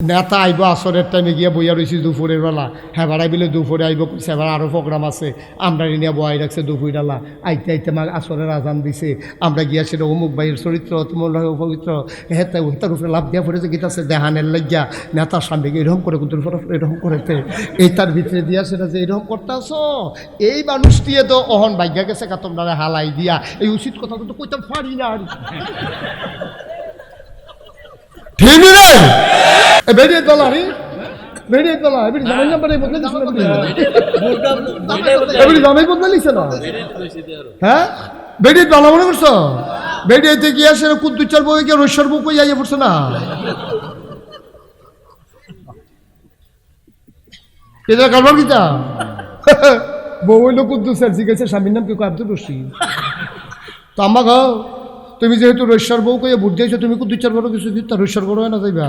নেতা আইব আসরের টাইমে গিয়ে বইয়া রয়েছি দুপুরের বেলা। হ্যাঁ ভাড়াই বিলে দুপুরে আইব সেবার আরও প্রোগ্রাম আছে। আমরা নিয়ে বয়াই রাখছে দুপুর বেলা। আইতে আইতে মা আসরের আজান দিছে। আমরা গিয়া সেটা অমুক ভাইয়ের চরিত্র তোমার পবিত্র হেতে হেতার উপরে লাভ দিয়া পড়েছে গীতাছে দেহানের লাগিয়া নেতার সামনে এরকম করে কুতুর এরকম করেতে এই তার ভিতরে দিয়া সেটা যে, এরকম করতে আসো এই মানুষটি তো অহন ভাগ্যা গেছে কা তোমরা হালাই দিয়া। এই উচিত কথা তো কইতে পারি না আর ঠিক রে বেরিয়ে দল আরে বেরিয়ে দল এবারে জামাই নাম্বার বদলে দিছিল এবারে জামাই বদলে লিছে না হ্যাঁ বেরিয়ে দল মনে করছ বেরিয়েতে গিয়ে সে কুদ্দুচার বই গিয়ে পড়ছে না এটা কারবার গীতা বউ হইল কুদ্দুসের জিজ্ঞেসে স্বামীর নাম কি কয় আব্দুল রশিদ তো আমা গাও তুমি যেহেতু রৈশ্বর বউ কইয়া বুদ্ধি হয়েছো তুমি কুদ্দুচার বড় কিছু দিত রৈশ্বর বড় হয় না যাইবা।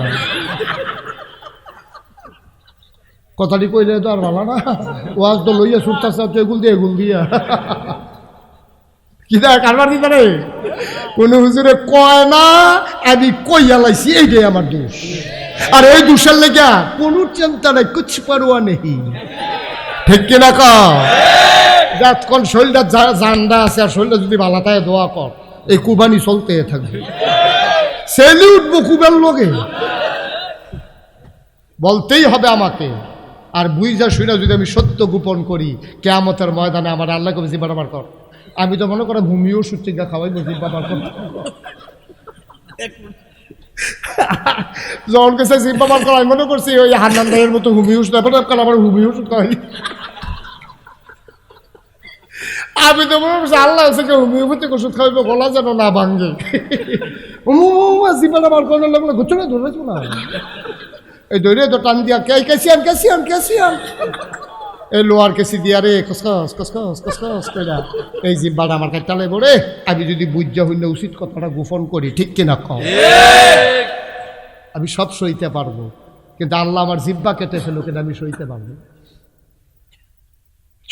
কথাটি কইলে তো আর ভালো না। ওয়াজ তো লইয়া ছুটতাছে তো এগুল দিয়ে এগুল দিয়া। কি দেখ কারবার দিতে রে? কোন হুজুরে কয় না আমি কইয়া লাইছি এইটাই আমার দোষ। আর এই দোষের লেগা কোনো চিন্তা নাই কুছ পারোয়া নেই। ঠিক কিনা ক যতক্ষণ শরীরটা জান্ডা আছে আর শরীরটা যদি ভালো থাকে দোয়া কর। এই কুরবানি চলতে থাকবে। সেলি উঠবো কুবের লোকে বলতেই হবে আমাকে, আর বুঝা শুনে যদি আমি সত্য গোপন করি, কেয়ামতের ময়দানে আমার আল্লাহ কবে জিব্বা আমার কর। আমি তো মনে করি ভূমিও সুচিকা খাওয়াই জিব্বা আমার কর। যখন কেছে জিব্বা আমার কর আমি মনে করছি ওই হান্নান ভাইয়ের মতো না কারণ আমার হুমিউস খাওয়াই। আমি তো করছি আল্লাহ থেকে হোমিওপ্যাথিক ওষুধ খাওয়াইবে গলা যেন না ভাঙ্গে। জিব্বাটা আমার কোনো লাগল ঘুরছো না ধরেছো না? এই দৌড়ে তো টান দিয়া কে ক্যাসিয়ান ক্যাসিয়ান ক্যাসিয়ান এই লোয়ার কেসি দিয়া রে কসকস কসকস কসকস কইরা এই জিব্বাটা আমার কাছে টালে বড়ে আমি যদি বুঝা হইলে উচিত কথাটা গোপন করি ঠিক কিনা কম আমি সব সইতে পারব কিন্তু আল্লাহ আমার জিব্বা কেটে ফেলো কিন্তু আমি সইতে পারব।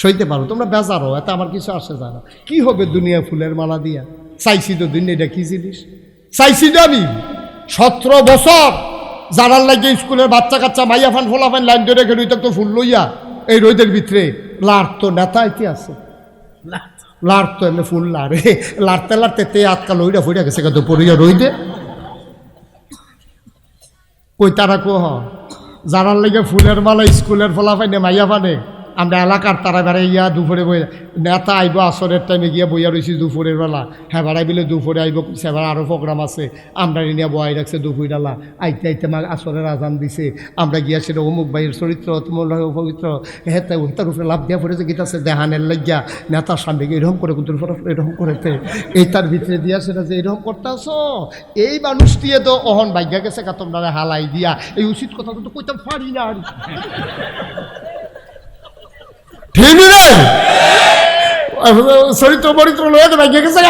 সইতে পারো, তোমরা বেজারো এত আমার কিছু আসে যায় না। কি হবে দুনিয়া ফুলের মালা দিয়া? চাইছি তো দুনিয়াটা কি জিনিস? চাইছি তো আমি সতেরো বছর যারার লাগে স্কুলের বাচ্চা কাচ্চা মাইয়া ফান, ফোলা ফান, লাইন ধরে গেল তো ফুল লইয়া এই রোদের ভিতরে লার তো নেতা ইতি আছে। লার তো এমনি ফুল লারে লারতে লারতে তে আটকা লইরা ফুইরা গেছে কত পড়িয়া রইদে কই তারা কো হ? যারার লাগে ফুলের মালা, স্কুলের ফলা পাইনে মাইয়া পানে আমরা এলাকার তারা বেড়ে ইয়া দুপুরে বই নেতা আইব আসরের টাইমে গিয়া বইয়া রয়েছি দুপুরের বেলা। হ্যাঁ ভাড়াই বিলে দুপুরে আইব, সেবার আরও প্রোগ্রাম আছে। আমরা নিয়ে বয়াই রাখছে দুপুর বেলা। আইতে আইতে মা আসরের আজান দিছে। আমরা গিয়া সেটা অমুক ভাইয়ের চরিত্র তোমার পবিত্র হেতে হেতার উপরে লাভ দিয়া পড়েছে গীতাছে দেহানের লাগিয়া সামনে গিয়ে এরকম করে কুতুর এরকম করেতে এই তার ভিতরে দিয়া সেটা যে এরকম করতে আসো এই মানুষটি তো অহন ভাগ্যা গেছে কা তোমরা হালাই দিয়া। এই উচিত কথা তো কইতে পারি না ঠিক রে চরিত্র বরিত্র লয়ে তো ভাগ্যা গেছে।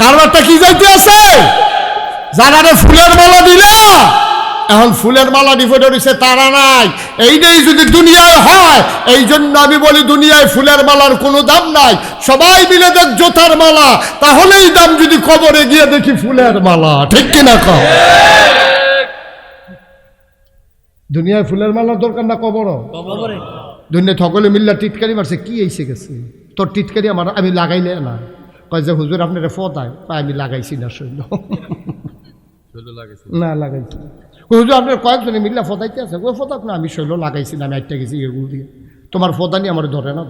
কারবারটা কি যাইতে আছে? জানারে ফুলের মালা দিলা? এখন ফুলের মালা ডিফোটে রয়েছে তারা নাই। এইটাই যদি দুনিয়ায় হয়, এই জন্য আমি বলি দুনিয়ায় ফুলের মালার কোনো দাম নাই। সবাই মিলে দেখ জোতার মালা, তাহলেই দাম যদি কবরে গিয়ে দেখি ফুলের মালা, ঠিক কিনা কম দুনিয়ায় ফুলের মালার দরকার না কবর দুনিয়া সকলে মিল্লা টিটকারি মারছে কি এসে গেছে? তোর টিটকারি আমার আমি লাগাইলে না। কয় যে হুজুর আপনার ফদায়। কয় আমি লাগাইছি না শৈল। না লাগাইছি হুজুর আপনার কয়েকজনে মিল্লা ফদাইতে আছে? ওই ফদাক না আমি শৈল লাগাইছি না আমি একটা গেছি এগুলো দিয়ে। তোমার ফদানি আমার ধরে না।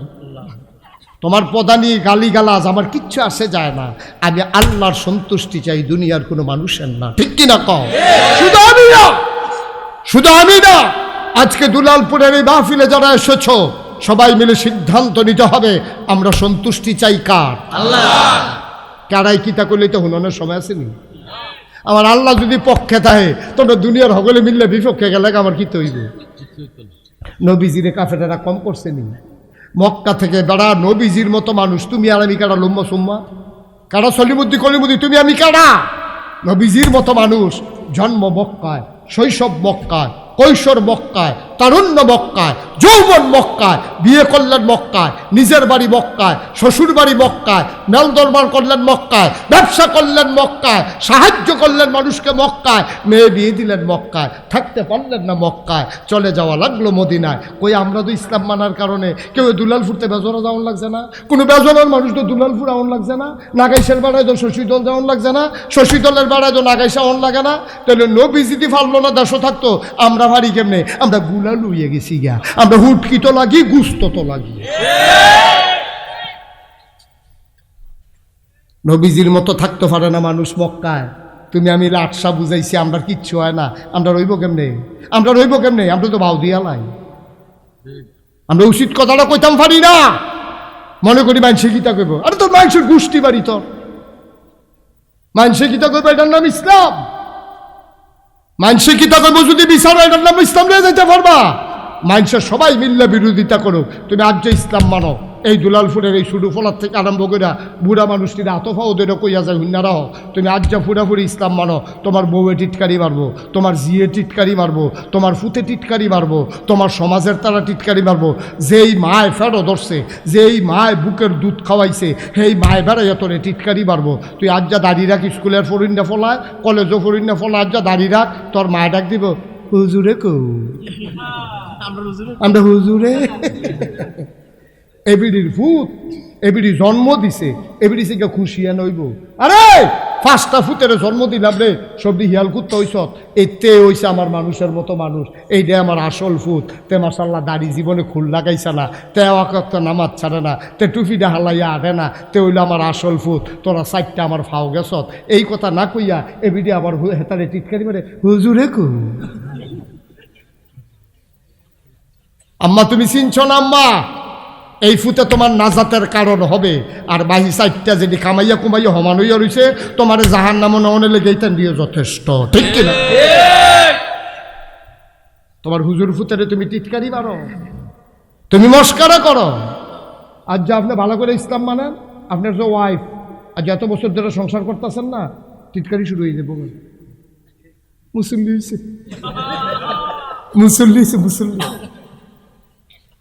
তোমার পদানি গালি গালাজ আমার কিচ্ছু আসে যায় না। আমি আল্লাহর সন্তুষ্টি চাই দুনিয়ার কোনো মানুষের না। ঠিক কিনা কম শুধু আমি না! শুধু আমি না আজকে দুলালপুরের এই মাহফিলে যারা এসেছ সবাই মিলে সিদ্ধান্ত নিতে হবে আমরা সন্তুষ্টি চাই কার? কারাই কিতা করলে তো হুননের সময় আসেনি? আমার আল্লাহ যদি পক্ষে থাকে তোমরা দুনিয়ার হগলে মিললে বিপক্ষে গেলে আমার কি তৈব নবীজিরে কাফেরা কম করছে নি মক্কা থেকে বেড়া নবীজির মতো মানুষ তুমি আর আমি কারা লম্বা সুম্মা? কারা সলিমুদ্দি কলিমুদ্দি তুমি আমি কারা? নবীজির মতো মানুষ জন্ম মক্কায়। শৈশব মক্কায় কৈশোর মক্কায় তারুণ্য মক্কায়, যৌবন মক্কায়, বিয়ে করলেন মক্কায়, নিজের বাড়ি মক্কায়, শ্বশুর বাড়ি মক্কায় মেল দরবার করলেন মক্কায়, ব্যবসা করলেন মক্কায়, সাহায্য করলেন মানুষকে মক্কায়, মেয়ে বিয়ে দিলেন মক্কায়, থাকতে পারলেন না মক্কায়, চলে যাওয়া লাগল মদিনায়। কই আমরা তো ইসলাম মানার কারণে কেউ দুলাল ফুরতে বেজরা যাওয়ান লাগছে না? কোনো বেজরার মানুষ তো দুলাল ফুর আউন লাগছে না? নাগাইশের বেড়ায় তো শশী দল যাওয়ান লাগছে না? শশী দলের বেড়ায় তো নাগাইশা আউন লাগে না? তাহলে নবী যদি পারল না, দেশও থাকতো, আমরা ভারি কেমনে? আমরা গুলা লুইয়ে গেছি গিয়া আমরা হুটকি তো লাগি গুস্ত তো লাগি নবীজির মতো থাকতে পারে না মানুষ মক্কায় তুমি আমি লাটসা বুঝাইছি আমরা কিচ্ছু হয় না আমরা রইব কেমনে আমরা রইব কেমনে আমরা তো ভাও দিয়া লাই আমরা উচিত কথাটা কইতাম পারি না মনে করি মানুষে গীতা কইব আরে তোর মানুষের গোষ্ঠী বাড়ি তোর মানুষে গীতা কইব এটার নাম ইসলাম মানুষে তা করব যদি বিচার এটার নাম ইসলাম নিয়ে যেতে পারবা। মানুষের সবাই মিললে বিরোধিতা করো তুমি আজ ইসলাম মানো। এই দুলালপুরের এই শুরু ফলার থেকে আরম্ভ করে বুড়া মানুষটির আতফা ওদেরও কইয়া যায় হুন্নারা হও তুমি আজ যা ফুরাফুরি ইসলাম মানো তোমার বউয়ে টিটকারি মারবো তোমার জিয়ে টিটকারি মারবো তোমার ফুতে টিটকারি মারবো তোমার সমাজের তারা টিটকারি মারবো যেই মায় ফেরো ধরছে যেই মায় বুকের দুধ খাওয়াইছে সেই মায় বেড়াইয়া তোরে টিটকারি মারবো। তুই আজ যা দাঁড়িয়ে রাখ স্কুলের ফরিন্ডা ফলায় কলেজও ফরিন্ডা ফলা আজ যা দাঁড়িয়ে রাখ তোর মায় ডাক দিব হুজুরে কৌ আমরা হুজুরে। এবিডির ভূত, এবিডি জন্ম দিছে, এবিডি থেকে খুশিয়া নইব আরে, পাঁচটা ফুতের জন্ম দিলাম রে সবদি হিয়াল কুত্তা হইস এতে হইছে আমার মানুষের মতো মানুষ। এইটা আমার আসল ফুত তে মাসাল্লাহ দাড়ি জীবনে খুল লাগাইছে না। তে অকত নামাজ ছাড়ে না। তে টুপিটা হালাইয়া আটে না। তে হইল আমার আসল ফুত তোরা সাইডটা আমার ফাও গেছত। এই কথা না কইয়া এবিডি আবার হেতারে টিটকারি মারে, হুজুরে কু? আম্মা, তুমি চিনছ না আম্মা? এই ফুতে তোমার নাজাতের কারণ হবে। আর বাহি সাইডটা যেটি কামাইয়া কুমাইয়া সমান হইয়া রয়েছে তোমার জাহান নাম নহনে লেগে এইটা দিয়ে যথেষ্ট। ঠিক কিনা? তোমার হুজুর ফুতেরে তুমি টিটকারি মারো। তুমি মস্কারা করো। আর যে আপনি ভালো করে ইসলাম মানেন, আপনার যে ওয়াইফ আজ এত বছর ধরে সংসার করতেছেন না, টিটকারি শুরু হয়ে যাব মুসল্লি হয়েছে মুসল্লি হয়েছে মুসল্লি।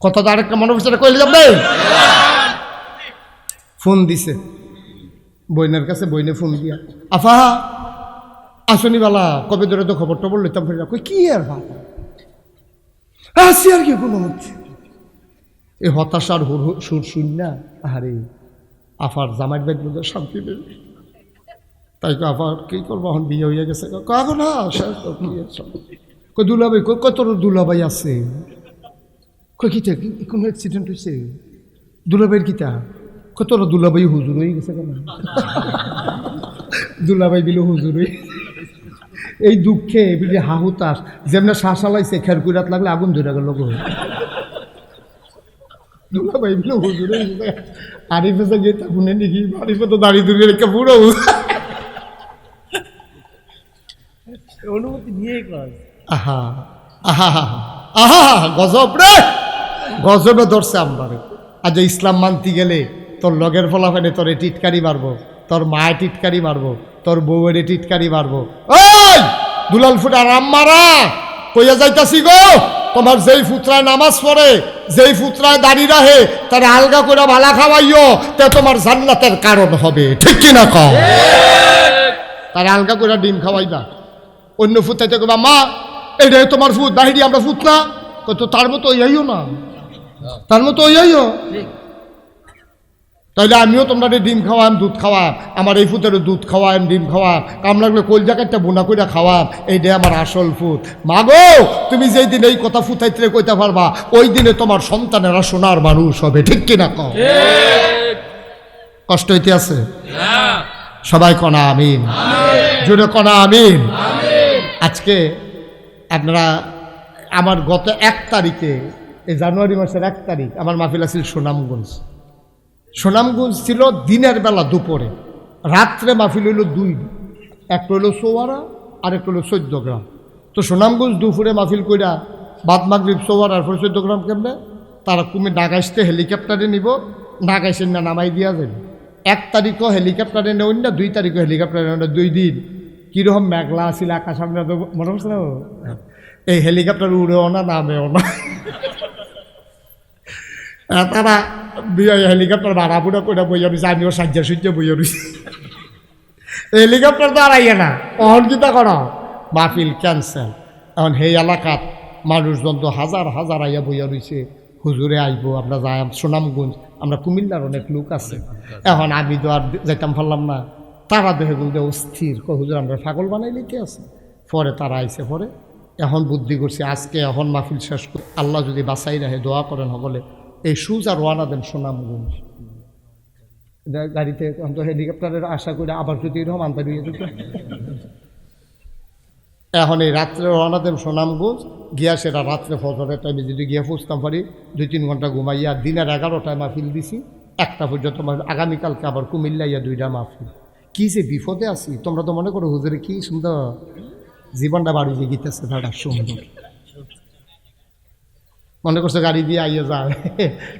কথা তো আরেকটা মনে হচ্ছে কইলে যাবে? ফোন দিছে। বইনের কাছে বইনে ফোন দিয়া। আফা আসনি বালা কবে ধরে তো খবর টবর লইতাম ফেরা কই কি আর বাবা আসি আর কি কোনো হচ্ছে? এই হতাশার হুর সুর শুন না। আরে আফার জামাই ব্যাগ বলতে শান্তি দেবে তাই কো আফার কি করব এখন? বিয়ে হয়ে গেছে। কাগো না তো, কই দুলাভাই কই কত দুলাভাই আছে? কই কিতা কি কোনো অ্যাক্সিডেন্ট হয়েছে দুলাভাইয়ের কিতা কত দুলাভাই হুজুর হয়ে গেছে কেন? দুলাভাই বিলো হুজুর হয়ে এই দুঃখে বিলি হাহুতাস যেমন শ্বাস আলাইছে খেরকুরাত লাগলে আগুন ধরে গেল গো। দুলাভাই বিলো হুজুর হয়ে গেছে। আরিফে যে গিয়ে তাকুনে নাকি আরিফে তো দাঁড়িয়ে দূরে রেখে পুরো অনুমতি নিয়ে ক্লাস আহা আহা। আহা গজব রে। গজবে ধরছে আমবারে আজ ইসলাম মানতে গেলে তোর লগের ফলাফলে তোরে টিটকারি মারবো তোর মায়ে টিটকারি মারবো তোর বউয়ের টিটকারি মারবো। ওই দুলাল রাম মারা কইয়া যাইতাছি গো তোমার যেই ফুতরায় নামাজ পড়ে যেই ফুতরায় দাঁড়িয়ে রাহে তার আলগা করে ভালা খাওয়াইও তে তোমার জান্নাতের কারণ হবে। ঠিক কিনা কও? তার আলগা করে ডিম খাওয়াইবা। অন্য ফুতাইতে কবা মা এইটাই তোমার ফুট বাহিরি আমরা ফুট না। তো তার মতো ইয়াইও না। তার মতো ইয়াইও। তাইলে আমিও তোমরা ডিম খাওয়াম দুধ খাওয়াম আমার এই ফুতের দুধ খাওয়াম ডিম খাওয়াম কাম লাগলে কোল জায়গাটা বোনা কইরা খাওয়াম এইটাই আমার আসল ফুট মাগো তুমি যেই দিন এই কথা ফুটাইতে কইতে পারবা ওই দিনে তোমার সন্তানেরা সোনার মানুষ হবে ঠিক কিনা কও? কষ্ট হইতে আছে? সবাই কনা আমিন। জুড়ে কনা আমিন। আজকে আপনারা, আমার গত এক তারিখে, এই জানুয়ারি মাসের এক তারিখ, আমার মাহফিল আছিল সুনামগঞ্জ। সুনামগঞ্জ ছিল দিনের বেলা দুপুরে, রাত্রে মাহফিল হইল দুই একটা হইল চৌয়ারা আর একটা হইল চোদ্দ গ্রাম। তো সুনামগঞ্জ দুপুরে মাহফিল কইরা বাদ মাগরিব চৌয়ার, আর পরে চোদ্দ গ্রাম কেমনে? তারা তুমি নাগাইশতে হেলিকপ্টারে নিব নাগাইশের না নামাই দিয়া যাবে এক তারিখও হেলিকপ্টারে নেওয়া দুই তারিখও হেলিকপ্টারে নেওয়া দুই দিন কীরকম মেঘলা আছিল আকাশ সামনে তো মনে না। এই হেলিকপ্টার উড়েও না, নামেও না। তারা হেলিকপ্টার ভাড়া পুরা করে বইয়া রয়েছে আমিও সাজ্জা সূর্য বইয়া রয়েছি হেলিকপ্টার তো আর আইয়া না। অহন কিতা কর? মাহফিল ক্যান্সেল এখন সেই এলাকাত মানুষজন তো হাজার হাজার আইয়া বইয়া রয়েছে হুজুরে আইব, আমরা যাই, সুনামগঞ্জ, আমরা কুমিল্লার অনেক লোক আছে। এখন আমি তো আর যাইতাম পারলাম না। তারা দেখে বলতে অস্থির হুজুর, আমরা পাগল বানাই লিতে আছে। পরে তারা আইছে পরে এখন বুদ্ধি করছি, আজকে এখন মাহফিল শেষ করে, আল্লাহ যদি বাসাই রাখে দোয়া করেন হলে এই সুজ আর ওয়ানা দেন সুনামগঞ্জ। গাড়িতে অন্ত হেলিকপ্টারের আশা করে আবার যদি এরকম আনতে দিয়ে দিত এখন এই রাত্রে রওনা দেব সুনামগঞ্জ, গিয়া সেটা রাত্রে ফজরের টাইমে যদি গিয়ে ফুসতাম পারি, দুই তিন ঘণ্টা ঘুমাইয়া দিনের এগারোটায় মাহফিল দিছি, একটা পর্যন্ত। আগামীকালকে আবার কুমিল্লাইয়া দুইটা মাহফিল। কি যে বিপদে আছি, তোমরা তো মনে করো হুজুরে কি সুন্দর জীবনটা বাড়ি যে গীতেছে দাদা, সুন্দর। মনে করছে গাড়ি দিয়ে আইয়া যায়,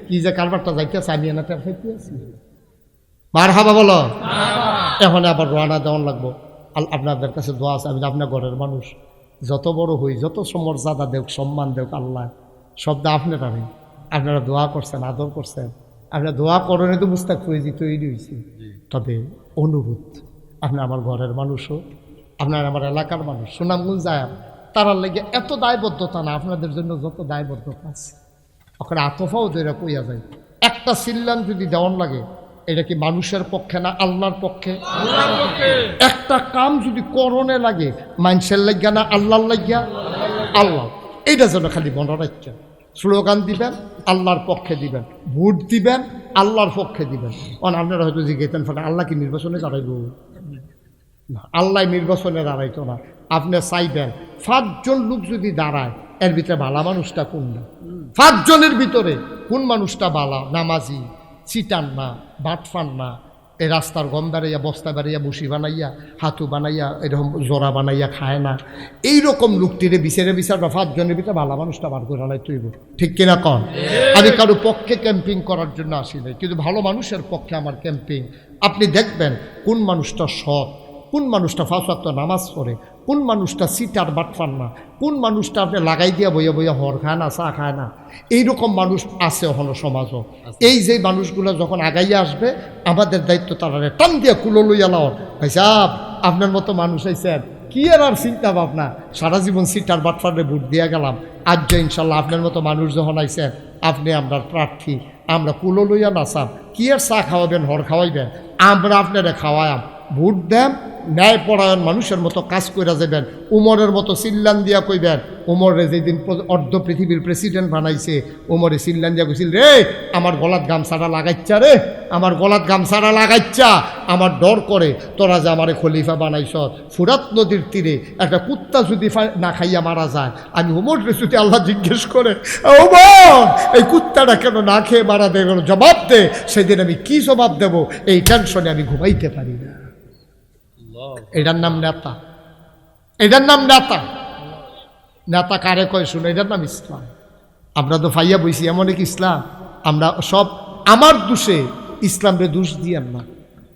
কি যে কারবারটা যাইতেছে, আমি এনাতে খাইতে আছি। মার হাবা বলো। এখন আবার রওনা দেওয়ান লাগবো। আপনাদের কাছে দোয়া আছে, আমি আপনার ঘরের মানুষ। যত বড় হই, যত সমর্যাদা দেখ সম্মান দেখ আল্লাহ শব্দ আপনারাই আপনারা দোয়া করছেন, আদর করছেন। আপনারা দোয়া করেন তো মুস্তাক ফৈজি তৈরি হয়েছে তবে অনুরোধ আপনি আমার ঘরের মানুষও আপনার আমার এলাকার মানুষ সুনামগঞ্জ যায় তারার লেগে এত দায়বদ্ধতা না আপনাদের জন্য যত দায়বদ্ধতা আছে। ওখানে আতফাও যেটা কইয়া যায় একটা সিল্লান যদি দেওয়ান লাগে এটা কি মানুষের পক্ষে না আল্লাহর পক্ষে? একটা কাম যদি করণে লাগে মানুষের লাগিয়া না আল্লাহর লাগিয়া? আল্লাহ এইটা যেন খালি মনে রাখছেন স্লোগান দিবেন, আল্লাহর পক্ষে দিবেন। ভোট দিবেন, আল্লাহর পক্ষে দিবেন। অন, আপনারা হয়তো জিজ্ঞেতেন ফলে আল্লাহ কি নির্বাচনে দাঁড়াইব? আল্লাহ নির্বাচনে দাঁড়াইতো না। আপনি চাইবেন, পাঁচজন লোক যদি দাঁড়ায়, এর ভিতরে ভালা মানুষটা কোন না পাঁচজনের ভিতরে কোন মানুষটা বালা নামাজি চিটান না বাটফান না এই রাস্তার গম বেড়াইয়া, বস্তা বেড়াইয়া বসি বানাইয়া, হাতু বানাইয়া, এরকম জোড়া বানাইয়া খায় না। এইরকম লোকটিরে বিচারে বিচার বা পাঁচজনের ভিতরে ভালো মানুষটা বার করে আলাই তুইব ঠিক কিনা কন? আমি কারও পক্ষে ক্যাম্পিং করার জন্য আসি নাই, কিন্তু ভালো মানুষের পক্ষে আমার ক্যাম্পিং আপনি দেখবেন কোন মানুষটা সৎ কোন মানুষটা ফাঁসাত্ত নামাজ পড়ে কোন মানুষটা সিটার বাটফান না কোন মানুষটা আপনি লাগাই দিয়া বইয়া বইয়া হর খায় না চা খায় না এইরকম মানুষ আছে হলো সমাজও। এই যে মানুষগুলো যখন আগাইয়া আসবে আমাদের দায়িত্ব তারা টান দিয়া কুলো লইয়া লাও ভাই সাহ আপনার মতো মানুষ আইসেন কি আর আর চিন্তা ভাবনা? সারা জীবন সিটার বাটফারে ভোট দিয়া গেলাম। আজ যে ইনশাল্লাহ আপনার মতো মানুষ যখন আইসেন আপনি আমরা প্রার্থী আমরা কুলো লইয়া নাচাম কি আর চা খাওয়াবেন হর খাওয়াইবেন? আমরা আপনারা খাওয়ায়াম ভোট দেন ন্যায় পরায়ণ মানুষের মতো কাজ করে যাবেন উমরের মতো চিল্লান দিয়া কইবেন, উমরে যেদিন অর্ধ পৃথিবীর প্রেসিডেন্ট বানাইছে, উমরে চিল্লান দিয়া কইছিল, রে, আমার গলাত গামছাটা লাগাইচ্ছা রে, আমার গলাত গামছাটা লাগাইচ্ছা, আমার ডর করে, তোরা যে আমারে খলিফা বানাইছ, ফুরাত নদীর তীরে একটা কুত্তা যদি না খাইয়া মারা যায়, আমি উমর রে যদি আল্লাহ জিজ্ঞেস করে উমর, এই কুত্তাটা কেন না খেয়ে মারা দে জবাব দে, সেদিন আমি কি জবাব দেব, এই টেনশনে আমি ঘুমাইতে পারি না। এটার নাম নেতা। এটার নাম নেতা। নেতা কারে কয় শুনে, এটার নাম ইসলাম। আমরা তো ফাইয়া বইছি, এমন এক ইসলাম। আমরা সব আমার দোষে ইসলামরে দোষ দিয়েন না।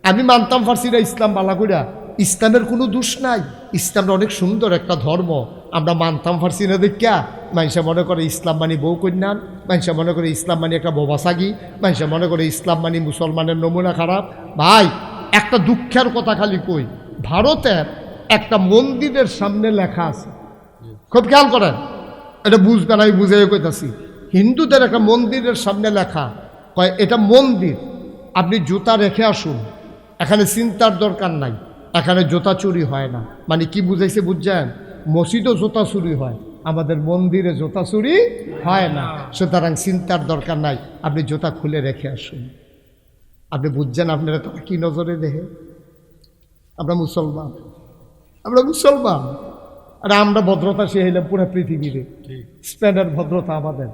আমি মানতাম ফার্সিরা ইসলাম বালাগুড়া ইসলামের কোনো দোষ নাই। ইসলামটা অনেক সুন্দর একটা ধর্ম। আমরা মানতাম ফার্সি না দেখিয়া মানুষে মনে করে ইসলাম মানি বউ কন্যান মানুষে মনে করে ইসলাম মানি একটা বোবাসাগি মানুষে মনে করে ইসলাম মানি মুসলমানের নমুনা খারাপ। ভাই, একটা দুঃখের কথা খালি কই ভারতের একটা মন্দিরের সামনে লেখা আছে। খুব খেয়াল করেন, এটা বুঝবেন, আমি বুঝে কইতাছি। হিন্দুদের একটা মন্দিরের সামনে লেখা, কয়, এটা মন্দির, আপনি জুতা রেখে আসুন, এখানে চিন্তার দরকার নাই, এখানে জুতা চুরি হয় না। মানে কি বুঝাইছে বুঝছেন? মসজিদও জুতা চুরি হয়, আমাদের মন্দিরে জুতা চুরি হয় না। সুতরাং চিন্তার দরকার নাই, আপনি জুতা খুলে রেখে আসুন। আপনি বুঝছেন আপনারা তারা কি নজরে দেখে আমরা মুসলমান। আমরা মুসলমান। আর আমরা ভদ্রতা সে হইলাম পুরো পৃথিবীতে। স্পেনের ভদ্রতা আমাদের।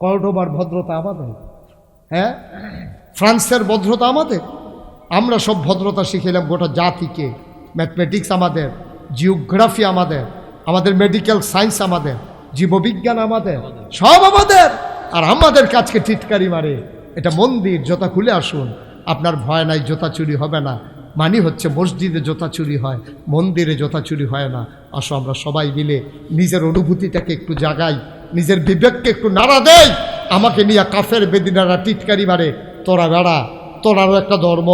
কর্ডোবার ভদ্রতা আমাদের। হ্যাঁ? ফ্রান্সের ভদ্রতা আমাদের। আমরা সব ভদ্রতা শিখেলাম গোটা জাতিকে। ম্যাথমেটিক্স আমাদের জিওগ্রাফি আমাদের আমাদের মেডিকেল সায়েন্স আমাদের জীববিজ্ঞান আমাদের সব আমাদের। আর আমাদের কাছকে টিটকারি মারে। এটা মন্দির জোতা খুলে আসুন। আপনার ভয় নাই জোতা চুরি হবে না। মানি হচ্ছে মসজিদে জোতা চুরি হয় মন্দিরে জোতা চুরি হয় না। আসো আমরা সবাই মিলে নিজের অনুভূতিটাকে একটু জাগাই নিজের বিবেককে একটু নাড়া দেই। আমাকে নিয়ে কাফের বেদিনারা টিটকারি মারে তোরা বেড়া তোরারও একটা ধর্ম।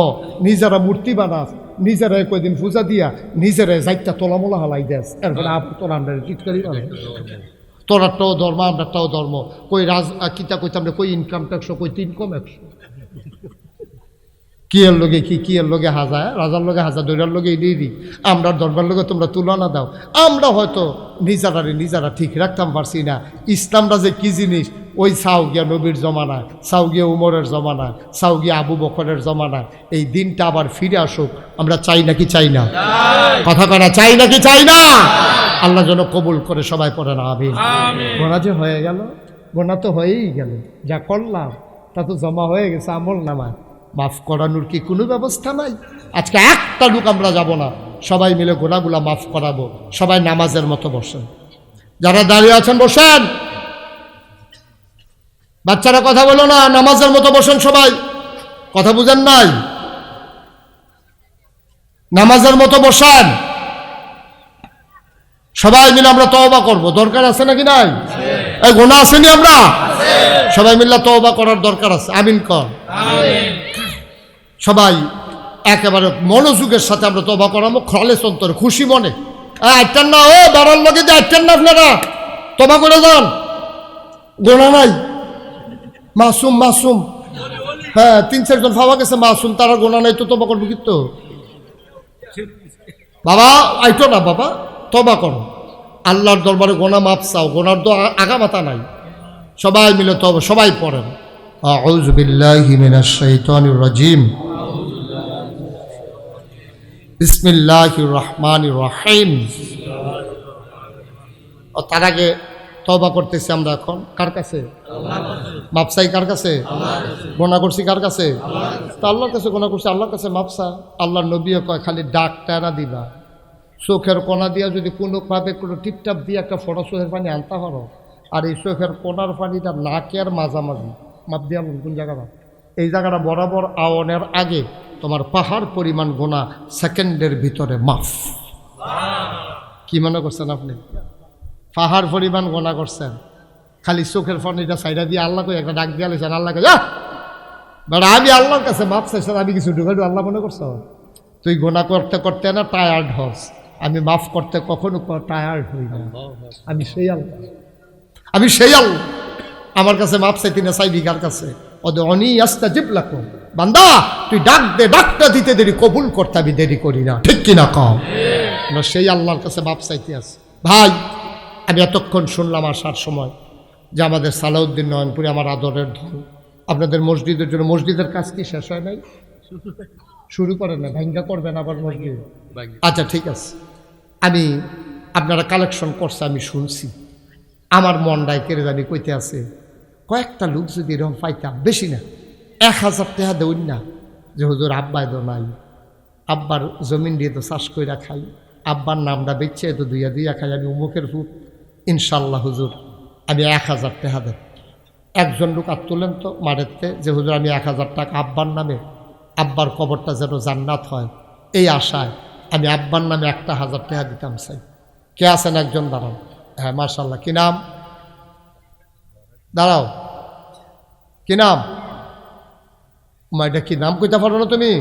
নিজেরা মূর্তি বানাস নিজেরা কয়দিন পূজা দিয়া নিজেরা যাইটা তোলামোলা হালাই দেস। এরপরে আপ তোরা আমরা টিটকারি বানাই তোরারটাও ধর্ম আমরাটাও ধর্ম। কই রাজ কিতা কইতাম কই ইনকাম ট্যাক্স কই তিন কম একশো কি এর লগে কি কি এর লগে হাজা রাজার লগে হাজা দৈরার লগে এড়িয়ে দিই আমরা দরবার লগে তোমরা তুলনা দাও। আমরা হয়তো নিজেরারে নিজেরা ঠিক রাখতাম পারছি না। ইসলামটা যে কি জিনিস? ওই সাউগিয়া নবীর জমানা সাউগিয়া উমরের জমানা সাউগিয়া আবু বকরের জমানা। এই দিনটা আবার ফিরে আসুক। আমরা চাই নাকি চাই না? কথা কনা চাই নাকি চাই না? আল্লাহ যেন কবুল করে সবাই পড়ে না আবির গোনা যে হয়ে গেল গোনা তো হয়েই গেল। যা করলাম তা তো জমা হয়ে গেছে আমল নামায় মাফ করানোর কি কোনো ব্যবস্থা নাই? আজকে একটা লোক আমরা যাব না। সবাই মিলে গোনাগুলা মাফ করাবো। সবাই নামাজের মতো বসেন। যারা দাঁড়িয়ে আছেন বসেন। বাচ্চারা কথা বলো না নামাজের মতো বসেন সবাই। কথা বুঝেন নাই? নামাজের মতো বসেন। সবাই মিলে আমরা তওবা করব। দরকার আছে নাকি নাই? এই গোনা আসেনি আমরা? সবাই মিলে তওবা করার দরকার আছে। আমিন কর। সবাই একেবারে মনোযোগের সাথে আমরা তবা করাবো খলে অন্তরে, খুশি মনে। আটটার না, ও বেড়ার লগে, যে আটটার না আপনারা। তবা করে যান। গোনা নাই। মাসুম মাসুম। হ্যাঁ তিন, চারজন পাওয়া গেছে, মাসুম, তারা গোনা নাই, তো তবা করব কিন্তু বাবা আইতো না, বাবা তবা করো। আল্লাহর দরবারে গোনা মাপ চাও, গোনার তো আ- আগামাতা নাই। সবাই মিলে তবে সবাই পড়েন। আউযু বিল্লাহি রাজিম। বিসমিল্লাহির রহমানির রহিম। ও তার আগে তবা করতেছি আমরা এখন। কার কাছে? মাপসাই কার কাছে? গোনা করছি কার কাছে? তা আল্লাহর কাছে গোনা করছি, আল্লাহর কাছে মাপসা। আল্লাহর নবীও কয়, খালি ডাক টানা দিবা। চোখের কোনা দিয়া যদি কোনোভাবে কোনো টিপটাপ দিয়ে একটা ফটো চোখের পানি আনতে পারো। আর এই চোখের কোনার পানিটা নাকের মাঝামাঝি। মাপ দিয়া কোন জায়গাটা এই জায়গাটা বরাবর আওয়ানের আগে তোমার পাহাড় পরিমাণ গোনা সেকেন্ডের ভিতরে মাফ। কি মনে করছেন আপনি? পাহাড় পরিমাণ গোনা করছেন। খালি চোখের পানিটা সাইডা দিয়ে আল্লাহকে একটা ডাক দিয়া লেছেন আল্লাহকে যা বেড়া, আমি আল্লাহর কাছে মাফ চাইছেন আমি কিছু ঢুকাই আল্লাহ মনে করছ? তুই গোনা করতে করতে না টায়ার্ড হস? আমি মাফ করতে কখনো টায়ার্ড হই না। আমি সেই আল্লাহ। আমি সেই আল্লাহ। আমার কাছে মাপ চাইতি না, চাইবি কার কাছে? অনি আস্তা জিপ লাখো বান্দা, তুই ডাক দে, ডাকটা দিতে দেরি, কবুল করতে আমি দেরি করি না। ঠিক কিনা কম? সেই আল্লাহর কাছে মাপ চাইতে আছি। ভাই, আমি এতক্ষণ শুনলাম আসার সময় যে আমাদের সালাউদ্দিন নয়নপুরে আমার আদরের ধন। আপনাদের মসজিদের জন্য, মসজিদের কাজ কি শেষ হয় নাই? শুরু করেন না ভাঙ্গা করবেন আবার মসজিদ। আচ্ছা ঠিক আছে। আমি, আপনারা কালেকশন করছে, আমি শুনছি। আমার মনটায় কেড়ে জানি কইতে আছে কয়েকটা লোক যদি এরকম পাইতাম বেশি না। এক হাজার টাকা দেউন না যে হুজুর আব্বাই তো নাই আব্বার জমিন দিয়ে তো চাষ কইরা খাই। আব্বার নামটা বেচছে তো দুইয়া দুইয়া খাই, আমি উমুকের ফুট ইনশাল্লাহ হুজুর, আমি এক হাজার টাকা দেব একজন লোক আর তোলেন তো মারেতে, যে হুজুর আমি এক হাজার টাকা আব্বার নামে, আব্বার কবরটা যেন জান্নাত হয়, এই আশায় আমি আব্বার নামে একটা হাজার টাকা দিতাম চাই। কে আছেন একজন দাঁড়ান? হ্যাঁ মার্শাল্লাহ কি নাম? দাঁড়াও। কি নাম? মা এটা কি নাম কইতে পারো না তুমি?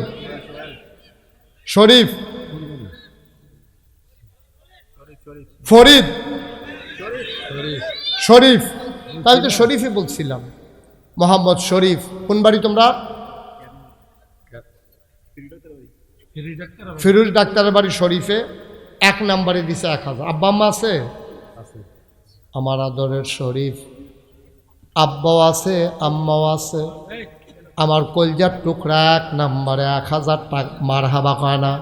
শরীফ। ফরিদ। শরীফ। তাই তো শরীফই বলছিলাম। মোহাম্মদ শরীফ কোন বাড়ি তোমরা? ফিরুজ ডাক্তারের বাড়ি শরীফে। এক নাম্বারে দিছে এক হাজার। আব্বা আম্মা আছে। আমার আদরের শরীফ। আব্বাও আছে, আম্মাও আছে। আমার কলজার টুকরা এক নাম্বারে এক হাজার টাকা মার হাবা কয় না?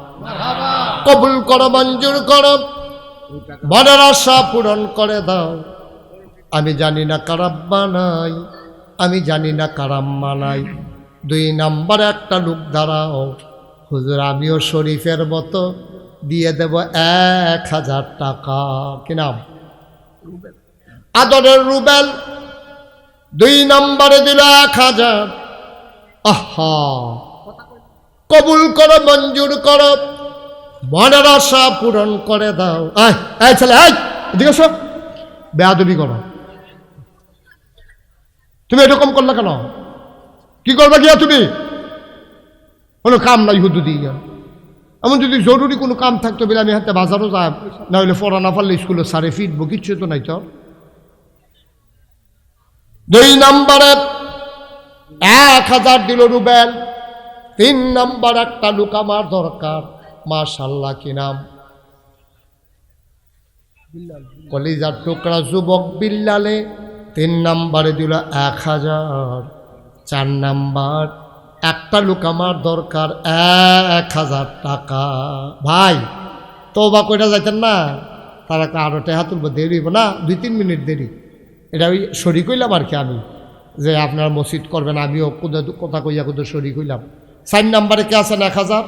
কবুল করো, মঞ্জুর করো। মনের আশা পূরণ করে দাও। আমি জানি না কারাব্বা নাই, আমি জানি না কারাম্মা নাই। দুই নাম্বারে একটা লোক দাঁড়াও। হুজুর, আমিও শরীফের মতো দিয়ে দেব এক হাজার টাকা। কি নাম? আদরের রুবেল। দুই নম্বরে দিল এক হাজার। আহা। কবুল করো, মঞ্জুর করো। মনের আশা পূরণ করে দাও। আয় ছেলে আয় এদিকে সব বেয়াদবি করো। তুমি এরকম করলে কেন? কি করবে গিয়া তুমি? কোনো কাম নাই হুদু দিয়ে। এমন যদি জরুরি কোনো কাম থাকতো বলে আমি হাতে বাজারও যাই না হলে পড়া না পারলে স্কুলে সারে ফিরবো, কিচ্ছু তো নাই তো। দুই নম্বরে, এক হাজার দিল রুবেল, তিন নম্বর একটা লুক আমার দরকার, মাশাল্লাহ কি নাম? কলিজার টুকরা যুবক বিল্লালে তিন নম্বরে দিল এক হাজার, চার নাম্বার একটা লোক আমার দরকার, এক হাজার টাকা। ভাই তো বা কইটা যাইতেন না? তারা আরও টেহা তুলবো, দেরি না? দুই, তিন মিনিট দেরি। এটা ওই শরিক হইলাম আর কি আমি। যে আপনার মসজিদ করবেন, আমিও কোথাও কথা কইয়া কোথাও শরিক হইলাম। সাইন নাম্বারে কে আছেন? এক হাজার।